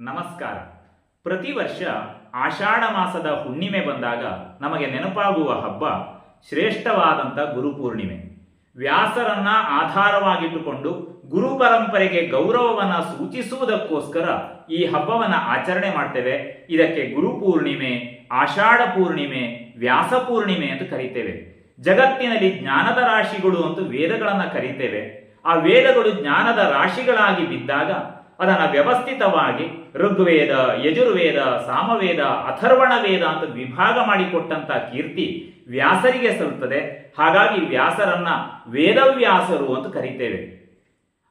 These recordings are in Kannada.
ನಮಸ್ಕಾರ. ಪ್ರತಿ ವರ್ಷ ಆಷಾಢ ಮಾಸದ ಹುಣ್ಣಿಮೆ ಬಂದಾಗ ನಮಗೆ ನೆನಪಾಗುವ ಹಬ್ಬ ಶ್ರೇಷ್ಠವಾದಂಥ ಗುರುಪೂರ್ಣಿಮೆ ವ್ಯಾಸರನ್ನ ಆಧಾರವಾಗಿಟ್ಟುಕೊಂಡು ಗುರು ಪರಂಪರೆಗೆ ಗೌರವವನ್ನು ಸೂಚಿಸುವುದಕ್ಕೋಸ್ಕರ ಈ ಹಬ್ಬವನ್ನು ಆಚರಣೆ ಮಾಡ್ತೇವೆ. ಇದಕ್ಕೆ ಗುರುಪೂರ್ಣಿಮೆ ಆಷಾಢ ಪೂರ್ಣಿಮೆ, ವ್ಯಾಸ ಪೂರ್ಣಿಮೆ ಅಂತ ಕರೀತೇವೆ. ಜಗತ್ತಿನಲ್ಲಿ ಜ್ಞಾನದ ರಾಶಿಗಳು ಅಂತ ವೇದಗಳನ್ನು ಕರೀತೇವೆ. ಆ ವೇದಗಳು ಜ್ಞಾನದ ರಾಶಿಗಳಾಗಿ ಬಿದ್ದಾಗ ಅದನ್ನು ವ್ಯವಸ್ಥಿತವಾಗಿ ಋಗ್ವೇದ, ಯಜುರ್ವೇದ, ಸಾಮವೇದ ಅಥರ್ವಣ ವೇದ ಅಂತ ವಿಭಾಗ ಮಾಡಿಕೊಟ್ಟಂತ ಕೀರ್ತಿ ವ್ಯಾಸರಿಗೆ ಸಲ್ಲುತ್ತದೆ. ಹಾಗಾಗಿ ವ್ಯಾಸರನ್ನ ವೇದವ್ಯಾಸರು ಅಂತ ಕರೀತೇವೆ.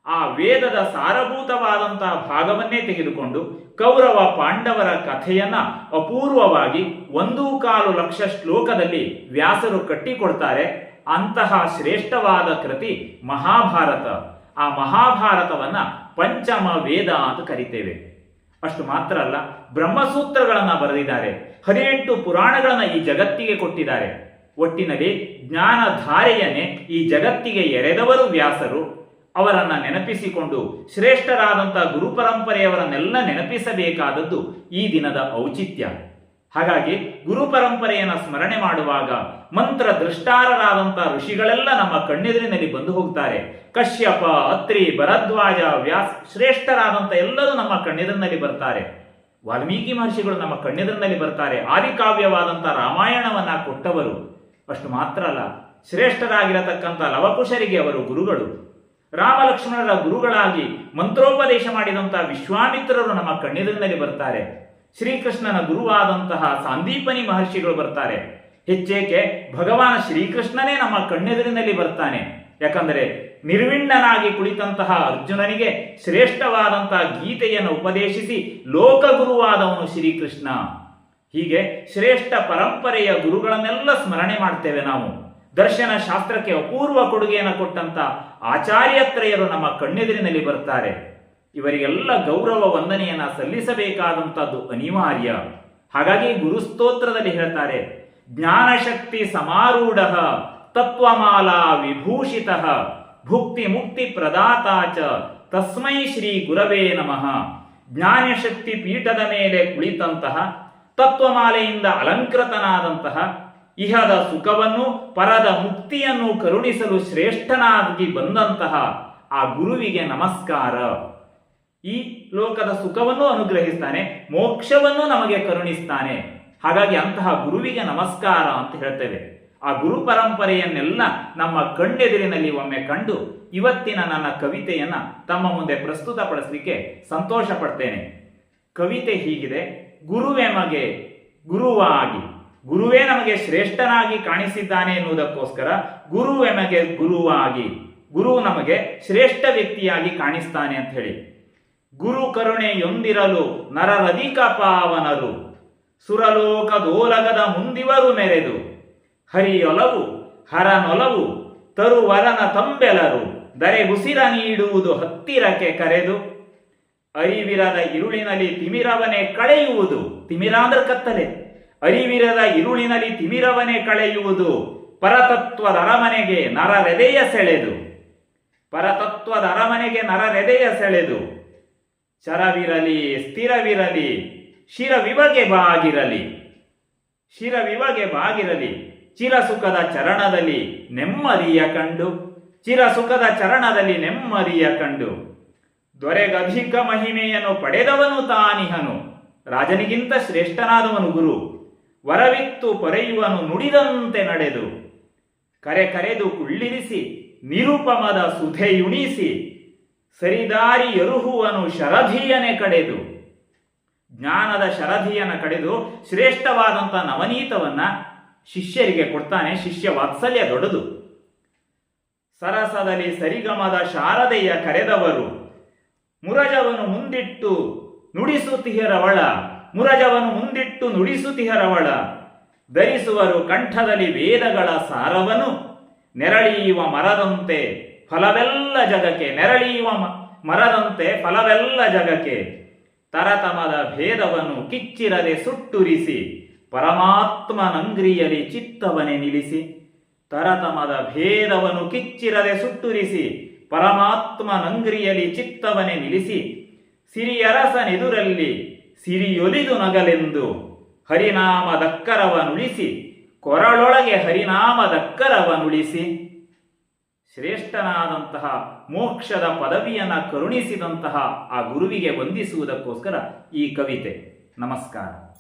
ಆ ವೇದದ ಸಾರಭೂತವಾದಂತಹ ಭಾಗವನ್ನೇ ತೆಗೆದುಕೊಂಡು ಕೌರವ ಪಾಂಡವರ ಕಥೆಯನ್ನ ಅಪೂರ್ವವಾಗಿ ಒಂದು ಕಾಲು ಲಕ್ಷ ಶ್ಲೋಕದಲ್ಲಿ ವ್ಯಾಸರು ಕಟ್ಟಿಕೊಡ್ತಾರೆ. ಅಂತಹ ಶ್ರೇಷ್ಠವಾದ ಕೃತಿ ಮಹಾಭಾರತ. ಆ ಮಹಾಭಾರತವನ್ನ ಪಂಚಮ ವೇದ ಅಂತ ಕರಿತೇವೆ. ಅಷ್ಟು ಮಾತ್ರ ಅಲ್ಲ, ಬ್ರಹ್ಮಸೂತ್ರಗಳನ್ನ ಬರೆದಿದ್ದಾರೆ. ಹದಿನೆಂಟು ಪುರಾಣಗಳನ್ನ ಈ ಜಗತ್ತಿಗೆ ಕೊಟ್ಟಿದ್ದಾರೆ. ಒಟ್ಟಿನಲ್ಲಿ ಜ್ಞಾನಧಾರೆಯನ್ನೇ ಈ ಜಗತ್ತಿಗೆ ಎರೆದವರು ವ್ಯಾಸರು, ಅವರನ್ನ ನೆನಪಿಸಿಕೊಂಡು ಶ್ರೇಷ್ಠರಾದಂತಹ ಗುರು ಪರಂಪರೆಯವರನ್ನೆಲ್ಲ ನೆನಪಿಸಬೇಕಾದದ್ದು ಈ ದಿನದ ಔಚಿತ್ಯ. ಹಾಗಾಗಿ ಗುರು ಪರಂಪರೆಯನ್ನು ಸ್ಮರಣೆ ಮಾಡುವಾಗ ಮಂತ್ರ ದೃಷ್ಟಾರರಾದಂಥ ಋಷಿಗಳೆಲ್ಲ ನಮ್ಮ ಕಣ್ಣೆದುರಿನಲ್ಲಿ ಬಂದು ಹೋಗ್ತಾರೆ. ಕಶ್ಯಪ, ಅತ್ರಿ, ಭರದ್ವಾಜ, ವ್ಯಾಸ್ ಶ್ರೇಷ್ಠರಾದಂಥ ಎಲ್ಲರೂ ನಮ್ಮ ಕಣ್ಣೆದುರಿನಲ್ಲಿ ಬರ್ತಾರೆ. ವಾಲ್ಮೀಕಿ ಮಹರ್ಷಿಗಳು ನಮ್ಮ ಕಣ್ಣೆದುರಿನಲ್ಲಿ ಬರ್ತಾರೆ. ಆದಿಕಾವ್ಯವಾದಂಥ ರಾಮಾಯಣವನ್ನ ಕೊಟ್ಟವರು. ಅಷ್ಟು ಮಾತ್ರ ಅಲ್ಲ ಶ್ರೇಷ್ಠರಾಗಿರತಕ್ಕಂಥ ಲವಕುಶರಿಗೆ ಅವರು ಗುರುಗಳು. ರಾಮ ಲಕ್ಷ್ಮಣರ ಗುರುಗಳಾಗಿ ಮಂತ್ರೋಪದೇಶ ಮಾಡಿದಂಥ ವಿಶ್ವಾಮಿತ್ರರು ನಮ್ಮ ಕಣ್ಣೆದುರಿನಲ್ಲಿ ಬರ್ತಾರೆ. ಶ್ರೀಕೃಷ್ಣನ ಗುರುವಾದಂತಹ ಸಾಂದೀಪನಿ ಮಹರ್ಷಿಗಳು ಬರ್ತಾರೆ. ಹೆಚ್ಚೇಕೆ ಭಗವಾನ ಶ್ರೀಕೃಷ್ಣನೇ ನಮ್ಮ ಕಣ್ಣೆದುರಿನಲ್ಲಿ ಬರ್ತಾನೆ. ಯಾಕಂದರೆ ನಿರ್ವಿಣ್ಣನಾಗಿ ಕುಳಿತಂತಹ ಅರ್ಜುನನಿಗೆ ಶ್ರೇಷ್ಠವಾದಂತಹ ಗೀತೆಯನ್ನು ಉಪದೇಶಿಸಿ ಲೋಕಗುರುವಾದವನು ಶ್ರೀಕೃಷ್ಣ. ಹೀಗೆ ಶ್ರೇಷ್ಠ ಪರಂಪರೆಯ ಗುರುಗಳನ್ನೆಲ್ಲ ಸ್ಮರಣೆ ಮಾಡ್ತೇವೆ ನಾವು. ದರ್ಶನ ಶಾಸ್ತ್ರಕ್ಕೆ ಅಪೂರ್ವ ಕೊಡುಗೆಯನ್ನು ಕೊಟ್ಟಂತ ಆಚಾರ್ಯತ್ರಯರು ನಮ್ಮ ಕಣ್ಣೆದುರಿನಲ್ಲಿ ಬರ್ತಾರೆ. ಇವರಿಗೆಲ್ಲ ಗೌರವ ವಂದನೆಯನ್ನ ಸಲ್ಲಿಸಬೇಕಾದಂಥದ್ದು ಅನಿವಾರ್ಯ. ಹಾಗಾಗಿ ಗುರುಸ್ತೋತ್ರದಲ್ಲಿ ಹೇಳ್ತಾರೆ, ಜ್ಞಾನಶಕ್ತಿ ಸಮಾರೂಢ ತತ್ವಮಾಲಾ ವಿಭೂಷಿತ ಭುಕ್ತಿ ಮುಕ್ತಿ ಪ್ರದಾತಾಚ ತಸ್ಮೈ ಶ್ರೀ ಗುರವೇ ನಮಃ. ಜ್ಞಾನಶಕ್ತಿ ಪೀಠದ ಮೇಲೆ ಕುಳಿತಂತಹ, ತತ್ವಮಾಲೆಯಿಂದ ಅಲಂಕೃತನಾದಂತಹ, ಇಹದ ಸುಖವನ್ನು, ಪರದ ಮುಕ್ತಿಯನ್ನು ಕರುಣಿಸಲು ಶ್ರೇಷ್ಠನಾಗಿ ಬಂದಂತಹ ಆ ಗುರುವಿಗೆ ನಮಸ್ಕಾರ. ಈ ಲೋಕದ ಸುಖವನ್ನು ಅನುಗ್ರಹಿಸ್ತಾನೆ, ಮೋಕ್ಷವನ್ನು ನಮಗೆ ಕರುಣಿಸ್ತಾನೆ. ಹಾಗಾಗಿ ಅಂತಹ ಗುರುವಿಗೆ ನಮಸ್ಕಾರ ಅಂತ ಹೇಳ್ತೇವೆ. ಆ ಗುರು ಪರಂಪರೆಯನ್ನೆಲ್ಲ ನಮ್ಮ ಕಣ್ಣೆದುರಿನಲ್ಲಿ ಒಮ್ಮೆ ಕಂಡು ಇವತ್ತಿನ ನನ್ನ ಕವಿತೆಯನ್ನ ತಮ್ಮ ಮುಂದೆ ಪ್ರಸ್ತುತಪಡಿಸಲಿಕ್ಕೆ ಸಂತೋಷ ಪಡ್ತೇನೆ ಕವಿತೆ ಹೀಗಿದೆ ಗುರುವೆಮಗೆ ಗುರುವಾಗಿ, ಗುರುವೇ ನಮಗೆ ಶ್ರೇಷ್ಠನಾಗಿ ಕಾಣಿಸಿದ್ದಾನೆ ಎನ್ನುವುದಕ್ಕೋಸ್ಕರ ಗುರುವೆಮಗೆ ಗುರುವಾಗಿ, ಗುರು ನಮಗೆ ಶ್ರೇಷ್ಠ ವ್ಯಕ್ತಿಯಾಗಿ ಕಾಣಿಸ್ತಾನೆ ಅಂತ ಹೇಳಿ. ಗುರು ಕರುಣೆಯೊಂದಿರಲು ನರರಧಿಕ ಪಾವನರು. ಸುರಲೋಕ ದೋಲಗದ ಮುಂದಿವರು ಮೆರೆದು. ಹರಿಯೊಲವು, ಹರನೊಲವು, ತರುವರನ ತಂಬೆಲರು. ದರೆಗುಸಿರ ನೀಡುವುದು ಹತ್ತಿರಕ್ಕೆ ಕರೆದು. ಅರಿವಿರದ ಇರುಳಿನಲ್ಲಿ ತಿಮಿರವನೆ ಕಳೆಯುವುದು. ತಿಮಿರಾಂದ್ರ ಕತ್ತಲೆ. ಅರಿವಿರದ ಇರುಳಿನಲ್ಲಿ ತಿಮಿರವನೆ ಕಳೆಯುವುದು. ಪರತತ್ವದ ಅರಮನೆಗೆ ನರರೆದೆಯ ಸೆಳೆದು. ಪರತತ್ವದ ಅರಮನೆಗೆ ನರರೆದೆಯ ಸೆಳೆದು. ಚರವಿರಲಿ ಸ್ಥಿರವಿರಲಿ ಶಿರವಿವಗೆ ಬಾಗಿರಲಿ. ಶಿರವಿವಗೆ ಬಾಗಿರಲಿ. ಚಿರಸುಖದ ಚರಣದಲ್ಲಿ ನೆಮ್ಮದಿಯ ಕಂಡು. ಚಿರಸುಖದ ಚರಣದಲ್ಲಿ ನೆಮ್ಮದಿಯ ಕಂಡು. ದೊರೆಗಧಿಕ ಮಹಿಮೆಯನ್ನು ಪಡೆದವನು ತಾನಿಹನು. ರಾಜನಿಗಿಂತ ಶ್ರೇಷ್ಠನಾದವನು ಗುರು. ವರವಿತ್ತು ಪೊರೆಯುವನು ನುಡಿದಂತೆ ನಡೆದು. ಕರೆ ಕರೆದು ಕುಳ್ಳಿರಿಸಿ, ನಿರುಪಮದ ಸುಧೆಯುಣಿಸಿ. ಸರಿದಾರಿ ಎರುಹುವನು ಶರಧಿಯನೆ ಕಡೆದು, ಜ್ಞಾನದ ಶರಧಿಯನ ಕಡೆದು ಶ್ರೇಷ್ಠವಾದಂಥ ನವನೀತವನ್ನ ಶಿಷ್ಯರಿಗೆ ಕೊಡ್ತಾನೆ, ಶಿಷ್ಯ ವಾತ್ಸಲ್ಯ ದೊಡ್ಡದು. ಸರಸದಲ್ಲಿ ಸರಿಗಮದ ಶಾರದೆಯ ಕರೆದವರು ಮುರಜವನು ಮುಂದಿಟ್ಟು ನುಡಿಸುತ್ತಿಹರವಳ ಮುರಜವನು ಮುಂದಿಟ್ಟು ನುಡಿಸುತ್ತಿಹರವಳ ಧರಿಸುವರು ಕಂಠದಲ್ಲಿ ವೇದಗಳ ಸಾರವನು. ನೆರಳಿಯುವ ಮರದಂತೆ ಫಲವೆಲ್ಲ ಜಗಕ್ಕೆ, ನೆರಳೀವ ಮರದಂತೆ ಫಲವೆಲ್ಲ ಜಗಕ್ಕೆ, ತರತಮದ ಭೇದವನ್ನು ಕಿಚ್ಚಿರದೆ ಸುಟ್ಟುರಿಸಿ, ಪರಮಾತ್ಮನಂಗ್ರಿಯಲಿ ಚಿತ್ತವನೆ ನಿಲ್ಲಿಸಿ, ತರತಮದ ಭೇದವನ್ನು ಕಿಚ್ಚಿರದೆ ಸುಟ್ಟುರಿಸಿ, ಪರಮಾತ್ಮನಂಗ್ರಿಯಲಿ ಚಿತ್ತವನೆ ನಿಲ್ಲಿಸಿ ಸಿರಿಯರಸನೆದುರಲ್ಲಿ ಸಿರಿಯೊಲಿದು ನಗಲೆಂದು ಹರಿನಾಮದಕ್ಕರವನುಳಿಸಿ ಕೊರಳೊಳಗೆ ಹರಿನಾಮದಕ್ಕರವನುಳಿಸಿ ಶ್ರೇಷ್ಠನಾದಂತಹ ಮೋಕ್ಷದ ಪದವಿಯನ್ನು ಕರುಣಿಸಿದಂತಹ ಆ ಗುರುವಿಗೆ ವಂದಿಸುವುದಕ್ಕೋಸ್ಕರ ಈ ಕವಿತೆ ನಮಸ್ಕಾರ.